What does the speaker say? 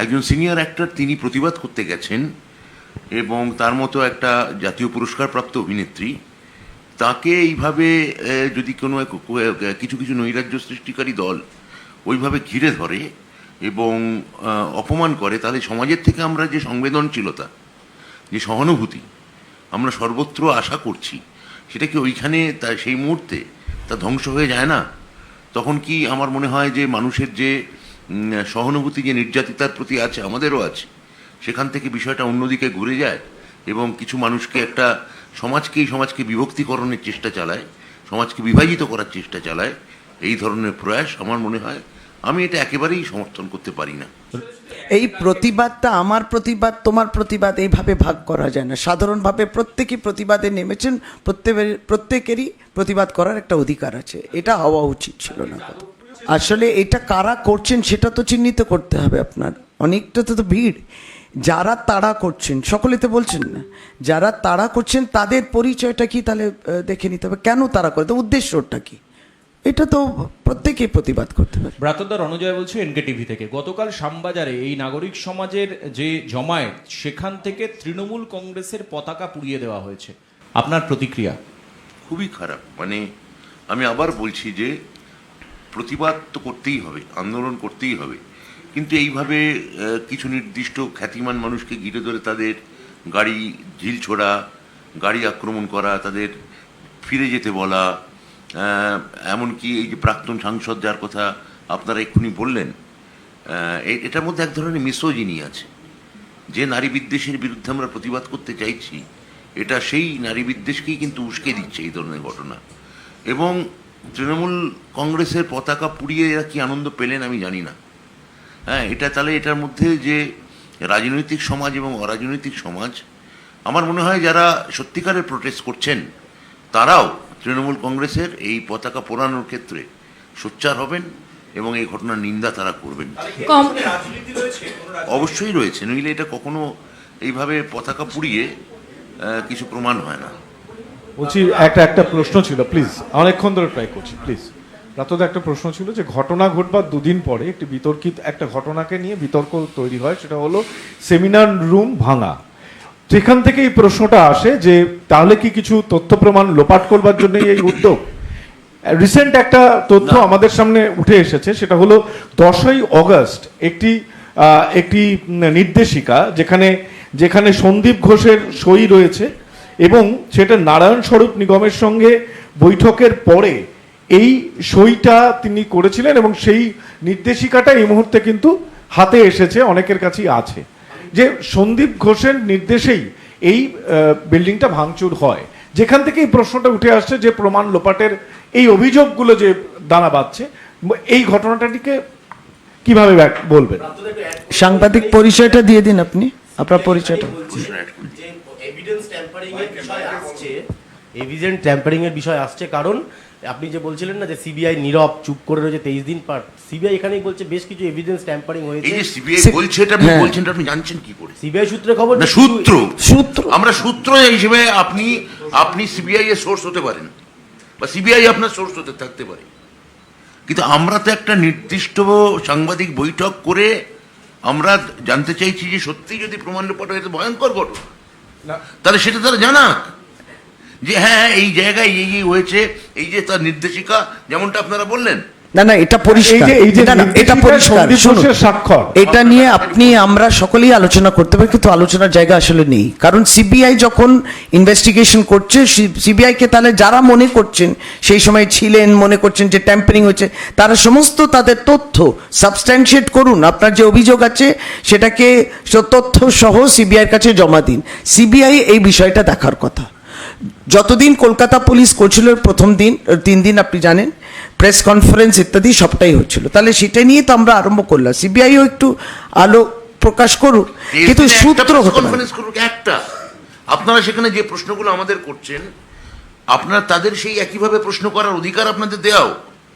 একজন senior actor, তিনি প্রতিবাদ করতে গেছেন এবং তার মতো একটা জাতীয় পুরস্কারপ্রাপ্ত অভিনেত্রী, তাকে এইভাবে যদি কোনো কিছু কিছু নৈরাজ্য সৃষ্টিকারী দল ওইভাবে ঘিরে ধরে এবং অপমান করে, তাহলে সমাজের থেকে আমরা যে সংবেদনশীলতা, যে সহানুভূতি, আমরা সর্বত্র আশা করছি, সেটা কি ওইখানে তা, সেই মুহূর্তে তা ধ্বংস হয়ে যায় না? তখন কি আমার মনে হয় যে মানুষের যে সহানুভূতি যে নির্যাতিতার প্রতি আছে, আমাদেরও আছে। সেখান থেকে বিষয়টা অন্যদিকে ঘুরে যায় এবং কিছু মানুষকে একটা সমাজকেই সমাজকে বিভক্তিকরণের চেষ্টা চালায়, সমাজকে বিভাজিত করার চেষ্টা চালায়। এই ধরনের প্রয়াস আমার মনে হয় আমি এটা একেবারেই সমর্থন করতে পারি না। এই প্রতিবাদটা আমার প্রতিবাদ, তোমার প্রতিবাদ, এইভাবে ভাগ করা যায় না। সাধারণভাবে প্রত্যেকেই প্রতিবাদে নেমেছেন প্রত্যেকের প্রত্যেকেরই প্রতিবাদ করার একটা অধিকার আছে। এটা হওয়া উচিত ছিল না। আসলে এটা কারা করছেন সেটা তো চিহ্নিত করতে হবে আপনার। অনেকটা তো তো ভিড়। যারা তাড়া করছেন সকলে তো বলছেন না। যারা তাড়া করছেন তাদের পরিচয়টা কি তাহলে দেখে নিতে হবে। কেন তারা করে? তো উদ্দেশ্যটা কি? এটা তো প্রত্যেকেই প্রতিবাদ করতে পারে। ব্রাতদার অনুজয় বলছি এনকে টিভি থেকে গতকাল শ্যামবাজারে এই নাগরিক সমাজের যে জমায়েত সেখান থেকে তৃণমূল কংগ্রেসের পতাকা পুড়িয়ে দেওয়া হয়েছে। আপনার প্রতিক্রিয়া? খুবই খারাপ। মানে আমি আবার বলছি যে প্রতিবাদ তো করতেই হবে, আন্দোলন করতেই হবে। কিন্তু এইভাবে কিছু নির্দিষ্ট খ্যাতিমান মানুষকে ঘিরে ধরে তাদের গাড়ি ঝিল ছোড়া, গাড়ি আক্রমণ করা, তাদের ফিরে যেতে বলা এমনকি এই যে প্রাক্তন সাংসদ যার কথা আপনারা এক্ষুনি বললেন এটার মধ্যে এক ধরনের মিসোজিনি আছে। যে নারী বিদ্বেষের বিরুদ্ধে আমরা প্রতিবাদ করতে চাইছি, এটা সেই নারী বিদ্বেষকেই কিন্তু উস্কে দিচ্ছে এই ধরনের ঘটনা। এবং তৃণমূল কংগ্রেসের পতাকা পুড়িয়ে এরা কি আনন্দ পেলেন আমি জানি না। হ্যাঁ এটা তাহলে এটার মধ্যে যে রাজনৈতিক সমাজ এবং অরাজনৈতিক সমাজ আমার মনে হয় যারা সত্যিকারের প্রোটেস্ট করছেন তারাও তৃণমূল কংগ্রেসের এই পতাকা পোড়ানোর ক্ষেত্রে সোচ্চার হবেন এবং এই ঘটনার নিন্দা তারা করবেন। অবশ্যই রয়েছে নইলে এটা কখনো এইভাবে পতাকা পুড়িয়ে কিছু প্রমাণ হয় না। বলছি একটা একটা প্রশ্ন ছিল প্লিজ অনেকক্ষণ ধরে ট্রাই করছি প্লিজ রাতদা একটা প্রশ্ন ছিল যে ঘটনা ঘটবার দুদিন পরে একটি বিতর্কিত একটা ঘটনাকে নিয়ে বিতর্ক তৈরি হয় সেটা হলো সেমিনার রুম ভাঙা। যেখান থেকে এই প্রশ্নটা আসে যে তাহলে কি কিছু তথ্য প্রমাণ লোপাট করবার জন্য এই উদ্যোগ? রিসেন্ট একটা তথ্য আমাদের সামনে উঠে এসেছে সেটা হলো দশই অগস্ট একটি একটি নির্দেশিকা যেখানে যেখানে সন্দীপ ঘোষের সই রয়েছে। এবং সেটা নারায়ণ স্বরূপ নিগমের সঙ্গে বৈঠকের পরে এই সইটা তিনি করেছিলেন এবং সেই নির্দেশিকাটা এই মুহূর্তে কিন্তু হাতে এসেছে অনেকের কাছেই আছে। যে সন্দীপ ঘোষের নির্দেশেই এই বিল্ডিংটা ভাঙচুর হয়। যেখান থেকে এই প্রশ্নটা উঠে আসছে যে প্রমাণ লোপাটের এই অভিযোগগুলো যে দানা বাঁধছে এই ঘটনাটাটিকে কীভাবে বলবেন? সাংবাদিক পরিচয়টা দিয়ে দিন আপনি আপনার পরিচয়টা যে এভিডেন্স ট্যাম্পারিং এর বিষয় আসছে এভিডেন্স ট্যাম্পারিং এর বিষয় আসছে কারণ আপনি যে বলছিলেন না যে সিবিআই নীরব চুপ করে রয়েছে তেইশ দিন পর সিবিআই এখানেই বলছে বেশ কিছু এভিডেন্স ট্যাম্পারিং এই হয়েছে যে সিবিআই বলছে এটা আপনি হ্যাঁ। বলছেন আপনি জানছেন কি করে? সিবিআই সূত্রে খবর না সূত্র। সূত্র। আমরা সূত্র হিসেবে আপনি আপনি সিবিআই এর সোর্স হতে পারেন বা সিবিআই আপনার সোর্স হতে থাকতে পারে। কিন্তু আমরা তো একটা নির্দিষ্ট সাংবাদিক বৈঠক করে আমরা জানতে চাইছি যে সত্যি যদি প্রমাণ লোপাট হয়ে তো ভয়ঙ্কর ঘটনা না। তাহলে সেটা তারা জানাক। যে হ্যাঁ এই জায়গায় এই এই হয়েছে এই যে তার নির্দেশিকা যেমনটা আপনারা বললেন। না না এটা পরিষ্কার। এটা পরিষ্কার। স্বাক্ষর। এটা নিয়ে আপনি আমরা সকলেই আলোচনা করতে পারি কিন্তু আলোচনার জায়গা আসলে নেই। কারণ সিবিআই যখন ইনভেস্টিগেশন করছে সিবিআই কে তাহলে যারা মনে করছেন সেই সময় ছিলেন মনে করছেন যে ট্যাম্পারিং হয়েছে তারা সমস্ত তাদের তথ্য সাবস্ট্যান্সিয়েট করুন। আপনার যে অভিযোগ আছে সেটাকে তথ্য সহ সিবিআইয়ের কাছে জমা দিন। সিবিআই এই বিষয়টা দেখার কথা। যতদিন কলকাতা পুলিশ করছিল প্রথম দিন তিন দিন আপনি জানেন প্রেস কনফারেন্স ইত্যাদি সবটাই হচ্ছিল। তাহলে সেটা নিয়ে তো আমরা আরম্ভ করলাম। সিবিআইও একটু আলো প্রকাশ করুক কিন্তু সূত্র করুক একটা। আপনারা সেখানে যে প্রশ্নগুলো আমাদের করছেন আপনারা তাদের সেই একইভাবে প্রশ্ন করার অধিকার আপনাদের দেওয়াও।